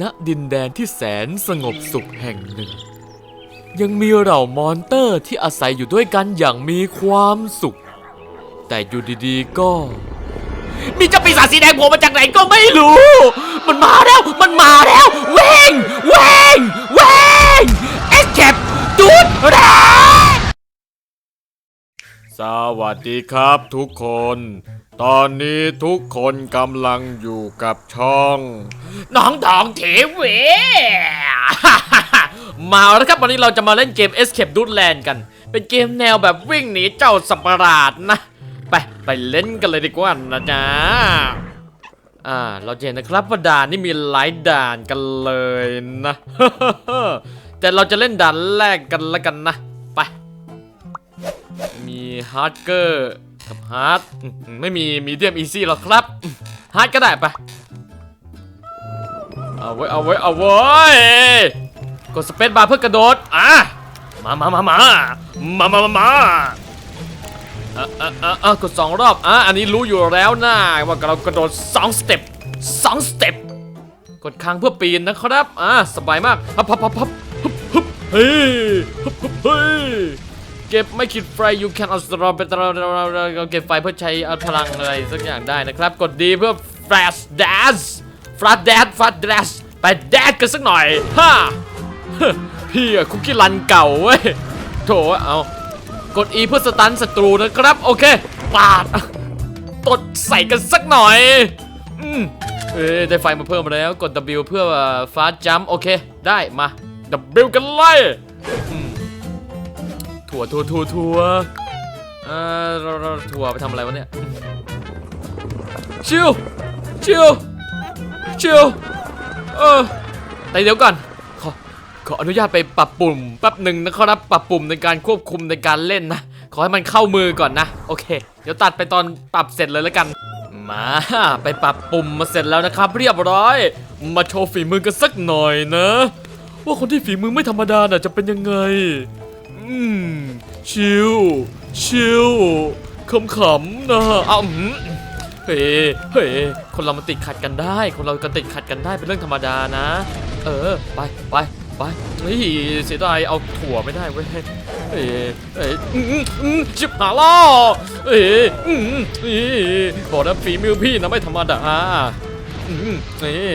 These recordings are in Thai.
ณดินแดนที่แสนสงบสุขแห่งหนึ่ง ยังมีเหล่ามอนเตอร์ที่อาศัยอยู่ด้วยกันอย่างมีความสุข แต่อยู่ดีๆก็ มีเจ้าปีศาจสีแดงโผล่มาจากไหนก็ไม่รู้ มันมาแล้ว มันมาแล้วเว่งเว่งเว่งเอ็กเคปดูดแร สวัสดีครับทุกคน ตอนนี้ทุกคนกำลังอยู่กับช่อง น้องทองเทเว มาแล้วครับวันนี้เราจะมาเล่นเกม Escape d o o d Land กัน เป็นเกมแนวแบบวิ่งหนีเจ้าสัประหลาดนะ ไป ไปเล่นกันเลยดีกว่านะจ๊ะอ่า เราจะเห็นนะครับว่าด่านนี่มีหลายด่านกันเลยนะ แต่เราจะเล่นด่านแรกกันล้วกันนะ ฮาร์ดเกอร์กับฮาร์ดไม่มีมีเดียมอีซี่หรอกครับฮาร์ดก็ได้ไปเอาไว้เอาไว้เอาไว้กดสเปซบาร์เพื่อกระโดดอะมามามามามามามาอะอะอะอกดสองรอบอะอันนี้รู้อยู่แล้วนะว่าเรากระโดดสองสเต็ปสองสเต็ปกดค้างเพื่อปีนนะครับอะสบายมากพับพับพับพับฮึบเฮ้ฮึบฮึบเฮ้ย เก็บไม่คิดไฟ you can เอาสตรอเป็นตรอเก็บไฟเพื่อใช้อาพลังอะไรสักอย่างได้นะครับ กดดีเพื่อ flash dash flash dash flash dash ไปแดดกันสักหน่อยฮ่าพี่อะคุกกี้รันเก่าเว้ยโถเอากด E เพื่อสตันศัตรูนะครับ โอเคปาดตดใส่กันสักหน่อยอืมเอ้ยได้ไฟมาเพิ่มแล้ว กด W เพื่อฟาสจัมโอเค ได้มา W กันเลยอืม ถั่วถั่วถั่วถั่วเอ่อเราเราถั่วไปทำอะไรวะเนี่ยชิวชิวชิวเออแต่เดี๋ยวก่อนขอขออนุญาตไปปรับปุ่มแป๊บหนึ่งนะครับปรับปุ่มในการควบคุมในการเล่นนะขอให้มันเข้ามือก่อนนะ โอเค เดี๋ยวตัดไปตอนปรับเสร็จเลยแล้วกัน มาไปปรับปุ่มมาเสร็จแล้วนะครับ เรียบร้อย มาโชว์ฝีมือกันสักหน่อยนะ ว่าคนที่ฝีมือไม่ธรรมดาน่ะจะเป็นยังไง อืมชิวชิวขำๆนะอ้าวอืมเฮ้เฮ้คนเรามันติดขัดกันได้ คนเราก็ติดขัดกันได้เป็นเรื่องธรรมดานะ เออ ไปไปไปเฮ้ยเสียดายเอาถั่วไม่ได้เว้ยเฮ้ยเฮ้ยอืมอืมชิบหาล่อเฮ้ยอืมนี่บอกนะฝีมือพี่นะไม่ธรรมดาอืมนี่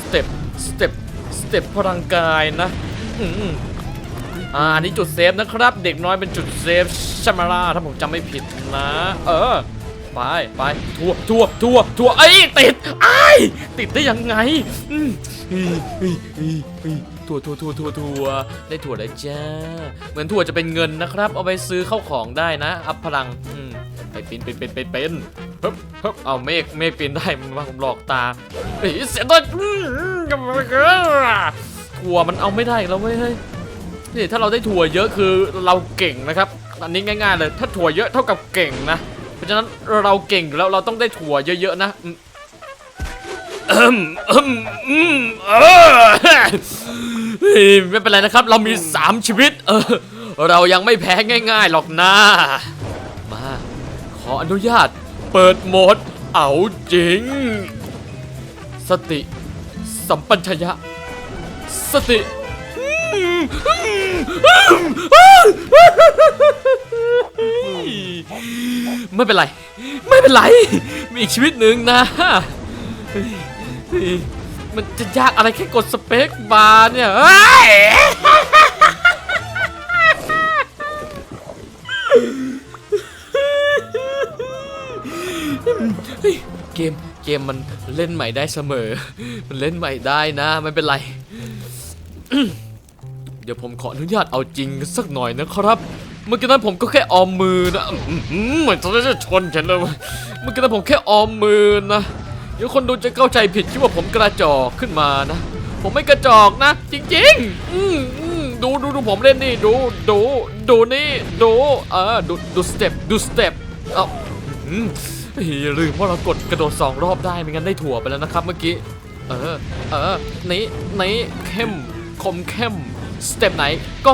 สเต็ปสเต็ปสเต็ปพลังกายนะ อ่าอันนี้จุดเซฟนะครับ เด็กน้อยเป็นจุดเซฟชมล่ะถ้าผมจำไม่ผิดนะ เออ ไปไปทัวทัวทัวทัวเอ้ติดไอ้ติดได้ยังไงอืมเฮ้ยเฮ้ยเฮ้ยเฮ้ยทัวทัวทัวทัวทัวได้ถั่วได้จ้า เหมือนถั่วจะเป็นเงินนะครับ เอาไปซื้อเข้าของได้นะ อัพพลังอืมไปป็นเป็นเป็นเป็นเป็นเฮ้ยเฮ้ยเอาเมฆเมฆป็นได้มันว่าผมหลอกตาเฮ้ยเสียตัวอืมถั่วมันเอาไม่ได้แล้วเว้ย นี่ถ้าเราได้ถั่วเยอะคือเราเก่งนะครับ อันนี้ง่ายๆเลย ถ้าถั่วเยอะเท่ากับเก่งนะ เพราะฉะนั้นเราเก่งแล้วเราต้องได้ถั่วเยอะๆนะไม่เป็นไรนะครับ เรามี3ชีวิต เออ เรายังไม่แพ้ง่ายๆหรอกนะ มา ขออนุญาต เปิดโหมด เอาจริง สติ สัมปัญชยะ สติ ไม่เป็นไร ไม่เป็นไร มีอีกชีวิตหนึ่งนะมันจะยากอะไรแค่กดสเปคบาร์เนี่ยเกมเกมมันเล่นใหม่ได้เสมอ มันเล่นใหม่ได้นะ ไม่เป็นไร ดี๋ยวผมขออนุญาตเอาจริงสักหน่อยนะครับ เมื่อกี้นั้นผมก็แค่ออมมือนะอื้อหือเหมือนจะชนฉันเลยเมื่อกี้นั้นผมแค่ออมมือนะเดี๋ยวคนดูจะเข้าใจผิดคิดว่าผมกระจอกขึ้นมานะ ผมไม่กระจอกนะ จริงๆอืดูดูดูผมเล่นนี่ดูดูดูนี่ดูเออดูดูสเต็ปดูสเต็ปเอ้าอืมลืมว่าเรากดกระโดดสองรอบได้ไม่งั้นได้ถั่วไปแล้วนะครับเมื่อกี้ เออ เออ นี่นี่เข้ม คมเข้ม สเต็ปไหนก็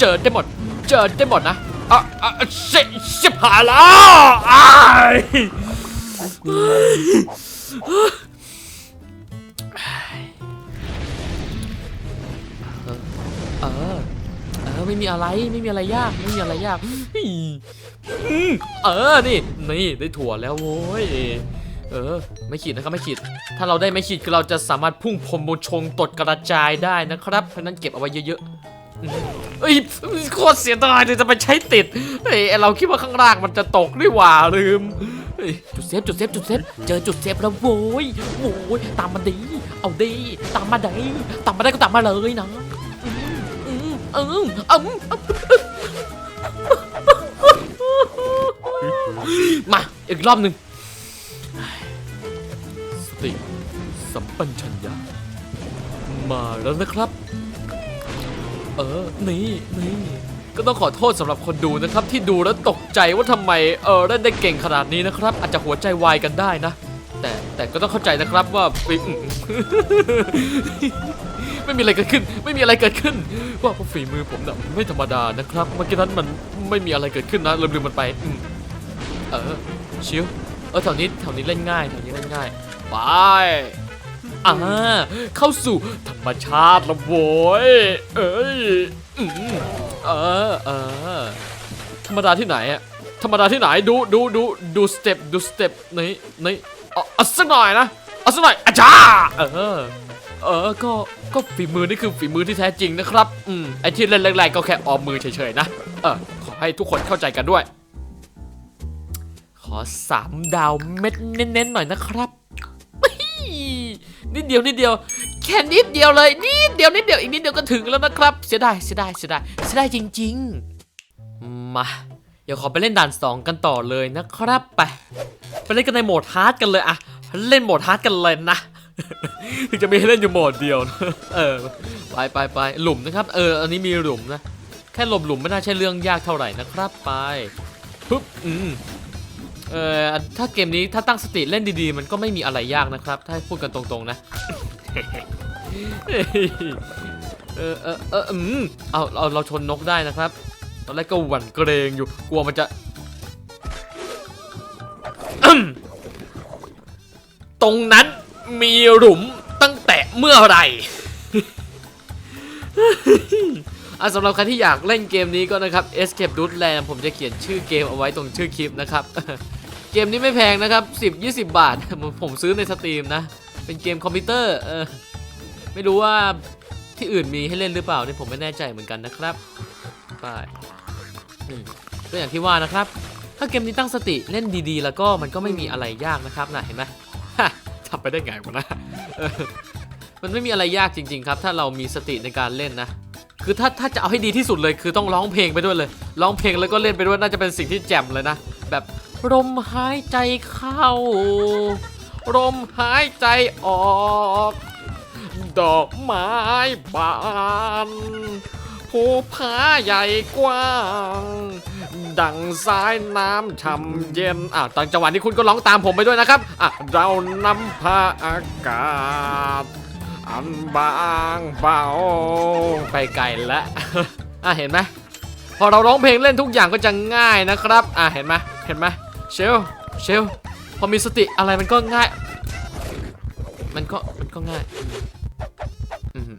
เจอได้หมด เจอได้หมดนะอะอะสิสิบหาแล้วไอเออ เออ ไม่มีอะไร ไม่มีอะไรยาก ไม่มีอะไรยาก เออ นี่ นี่ ได้ถั่วแล้วโว้ย เออ ไม่ขีดนะครับไม่ขีด ถ้าเราได้ไม่ขีดคือเราจะสามารถพุ่งพรมบนชงตดกระจายได้นะครับ เพราะนั้นเก็บเอาไว้เยอะๆเอ้ยโคตรเสียดายเลยจะไปใช้ติดเฮ้ยไอเราคิดว่าข้างล่างมันจะตกนี่หว่าลืมจุดเซฟจุดเซฟจุดเซฟเจอจุดเซฟแล้วโว้ยโว้ยตามมาดีเอาดีตามมาไดีตามมาได้ก็ตามมาเลยนะอืมอืมอืมอืมาอีกรอบหนึ่ง ติ สัมปัญชัญญะมาแล้วนะครับ เออ นี่นี่ก็ต้องขอโทษสำหรับคนดูนะครับ ที่ดูแล้วตกใจว่าทำไมเออเล่นได้เก่งขนาดนี้นะครับ อาจจะหัวใจวายกันได้นะ แต่แต่ก็ต้องเข้าใจนะครับว่าอืมไม่มีอะไรเกิดขึ้น ไม่มีอะไรเกิดขึ้น ว่าพราะฝีมือผมน่ะไม่ธรรมดานะครับ เมื่อกี้นั้นมันไม่มีอะไรเกิดขึ้นนะลืมๆมันไป เออชิวเออแถวนี้แถวนี้เล่นง่ายแถวนี้เล่นง่าย ไปอ่าเข้าสู่ธรรมชาติล้วโว้ยเอ้ยเออเออธรรมดาที่ไหนอะธรรมดาที่ไหนดูดูดูดูสเต็ปดูสเต็ปนี่นี่เอาเอาสักหน่อยนะเอาสักหน่อยอาจาเออเออก็ก็ฝีมือนี่คือฝีมือที่แท้จริงนะครับอืมไอที่เล่นแรกๆก็แค่ออมมือเฉยๆนะเออขอให้ทุกคนเข้าใจกันด้วย ขอสามดาวเม็ดเน้นๆหน่อยนะครับ นิดเดียวนิดเดียวแค่นิดเดียวเลยนิดเดียวนิดเดียวอีกนิดเดียวก็ถึงแล้วนะครับเสียดายเสียดายเสียดายเสียดายจริง ๆ มาเดี๋ยวขอไปเล่นด่านสองกันต่อเลยนะครับไปไปเล่นกันในโหมดฮาร์ดกันเลยอะเล่นโหมดฮาร์ดกันเลยนะถึงจะมีให้เล่นอยู่โหมดเดียวนะเออไปไปไปหลุมนะครับ เออ อันนี้มีหลุมนะ แค่หลบหลุมไม่น่าใช่เรื่องยากเท่าไหร่นะครับไปปึ๊บอืม เออถ้าเกมนี้ถ้าตั้งสติเล่นดีๆ มันก็ไม่มีอะไรยากนะครับ ถ้าพูดกันตรงๆนะ เออเออเอออืมเอาเราเราชนนกได้นะครับ ตอนแรกก็หวั่นเกรงอยู่ กลัวมันจะ ตรงนั้นมีหลุมตั้งแต่เมื่อไหร่อะสำหรับใครที่อยากเล่นเกมนี้ก็นะครับ Escape d o o d Land ผมจะเขียนชื่อเกมเอาไว้ตรงชื่อคลิปนะครับ เกมนี้ไม่แพงนะครับ10 20 บาท ผมซื้อในสตรีมนะ เป็นเกมคอมพิวเตอร์เออไม่รู้ว่าที่อื่นมีให้เล่นหรือเปล่านี่ผมไม่แน่ใจเหมือนกันนะครับไปก็อย่างที่ว่านะครับ ถ้าเกมนี้ตั้งสติเล่นดีๆ แล้วก็มันก็ไม่มีอะไรยากนะครับนะเห็นไหมทำไปได้ไงวะนะมันไม่มีอะไรยากจริง ๆ ครับ ถ้าเรามีสติในการเล่นนะ คือถ้าถ้าจะเอาให้ดีที่สุดเลย คือต้องร้องเพลงไปด้วยเลย ร้องเพลงแล้วก็เล่นไปด้วยน่าจะเป็นสิ่งที่แจ่มเลยนะ แบบ ลมหายใจเข้า ลมหายใจออก ดอกไม้บานภูผาใหญ่กว้าง ดังสายน้ำช่ำเย็นอะตอนจังหวะนี้คุณก็ร้องตามผมไปด้วยนะครับอะเรานำพาอากาศ อันบางเบาไปไกลแล้วอะเห็นไหมพอเราร้องเพลงเล่นทุกอย่างก็จะง่ายนะครับ อะเห็นไหมเห็นไหม เชลเชลพอมีสติอะไรมันก็ง่าย มันก็มันก็ง่ายอืม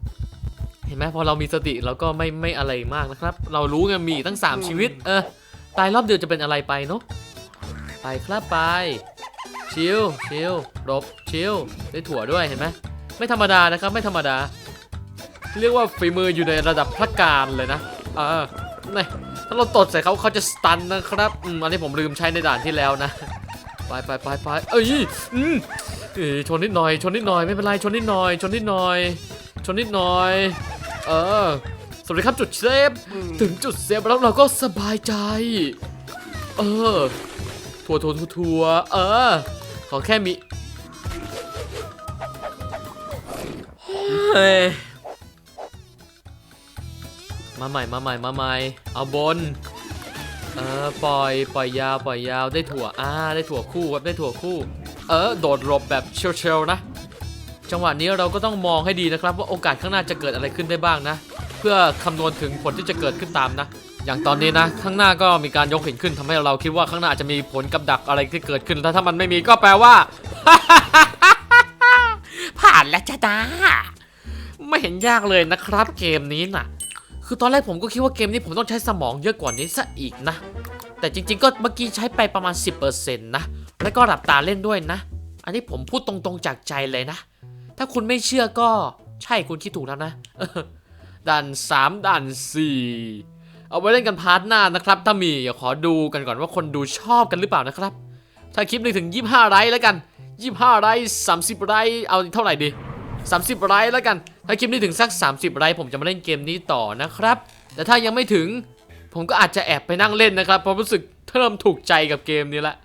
เห็นไหมพอเรามีสติเราก็ไม่ไม่อะไรมากนะครับ เรารู้ไงมีอีกตั้ง 3 ชีวิต เออตายรอบเดียวจะเป็นอะไรไปเนาะไปครับไปชิลชิลหลบชิลได้ถั่วด้วยเห็นไหมไม่ธรรมดานะครับไม่ธรรมดา เรียกว่าฝีมืออยู่ในระดับพระการเลยนะเออนี่ ถ้าเราตดใส่เขาเขาจะสตันนะครับอืมอันนี้ผมลืมใช้ในด่านที่แล้วนะ ไปไปไปไปเอ้ยอืมเอ้ยชนนิดหน่อย ชนนิดหน่อยไม่เป็นไรชนนิดหน่อย ชนนิดหน่อย ชนนิดหน่อย เออสวัสดีครับจุดเซฟ ถึงจุดเซฟแล้วเราก็สบายใจ เออทัวร์ทัวร์ทัวร์ทัวเออ ขอแค่มีเฮ้ย มาใหม่มาใหม่มาใหม่เอาบนเออปล่อยปล่อยยาวปล่อยยาวได้ถั่วอ่าได้ถั่วคู่ครับได้ถั่วคู่ เออโดดหลบแบบเชลๆนะ จังหวะนี้เราก็ต้องมองให้ดีนะครับ ว่าโอกาสข้างหน้าจะเกิดอะไรขึ้นได้บ้างนะ เพื่อคำนวณถึงผลที่จะเกิดขึ้นตามนะ อย่างตอนนี้นะ ข้างหน้าก็มีการยกหินขึ้นทำให้เราคิดว่าข้างหน้าอาจจะมีผลกับดักอะไรที่เกิดขึ้นแต่ถ้ามันไม่มีก็แปลว่า ผ่านแล้วจ้าดาไม่เห็นยากเลยนะครับเกมนี้น่ะ คือตอนแรกผมก็คิดว่าเกมนี้ผมต้องใช้สมองเยอะกว่านี้ซะอีกนะ แต่จริง ๆ ก็เมื่อกี้ใช้ไปประมาณ 10%นะ แล้วก็หลับตาเล่นด้วยนะ อันนี้ผมพูดตรงๆจากใจเลยนะ ถ้าคุณไม่เชื่อก็ใช่คุณคิดถูกแล้วนะด่าน3ด่าน4 เอาไว้เล่นกันพาร์ทหน้านะครับ ถ้ามีอย่าขอดูกันก่อนว่าคนดูชอบกันหรือเปล่านะครับ ถ้าคลิปนี้ถึง 25 ไลค์แล้วกัน 25 ไลค์30 ไลค์เอาเท่าไหร่ดี 30 ไลค์แล้วกัน ถ้าคลิปนี้ถึงสัก 30 ไลค์ผมจะมาเล่นเกมนี้ต่อนะครับ แต่ถ้ายังไม่ถึง ผมก็อาจจะแอบไปนั่งเล่นนะครับ เพราะรู้สึกเริ่มถูกใจกับเกมนี้ละ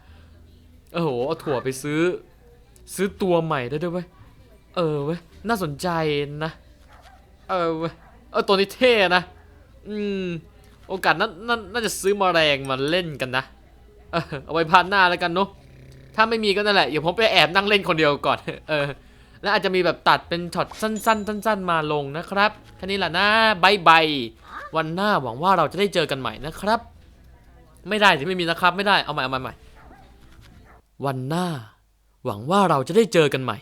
โอ้โหเอาถั่วไปซื้อ ซื้อตัวใหม่ได้ด้วยเว้ย เออเว้ย น่าสนใจนะ เออเว้ย เออตัวนี้เท่นะ อืม โอกาสนั้นนาน่าจะซื้อมาแรงมาเล่นกันนะเออเอาไว้พาร์ทหน้าแล้วกันเนาะถ้าไม่มีก็นั่นแหละ เดี๋ยวผมไปแอบนั่งเล่นคนเดียวก่อน เออ และอาจจะมีแบบตัดเป็นช็อตสั้นๆสั้นๆ มาลงนะครับแค่นี้แหละนะบายบายวันหน้าหวังว่าเราจะได้เจอกันใหม่นะครับ ไม่ได้ที่ไม่มีนะครับ ไม่ได้เอาใหม่เอาใหม่ใหม่วันหน้า หวังว่าเราจะได้เจอกันใหม่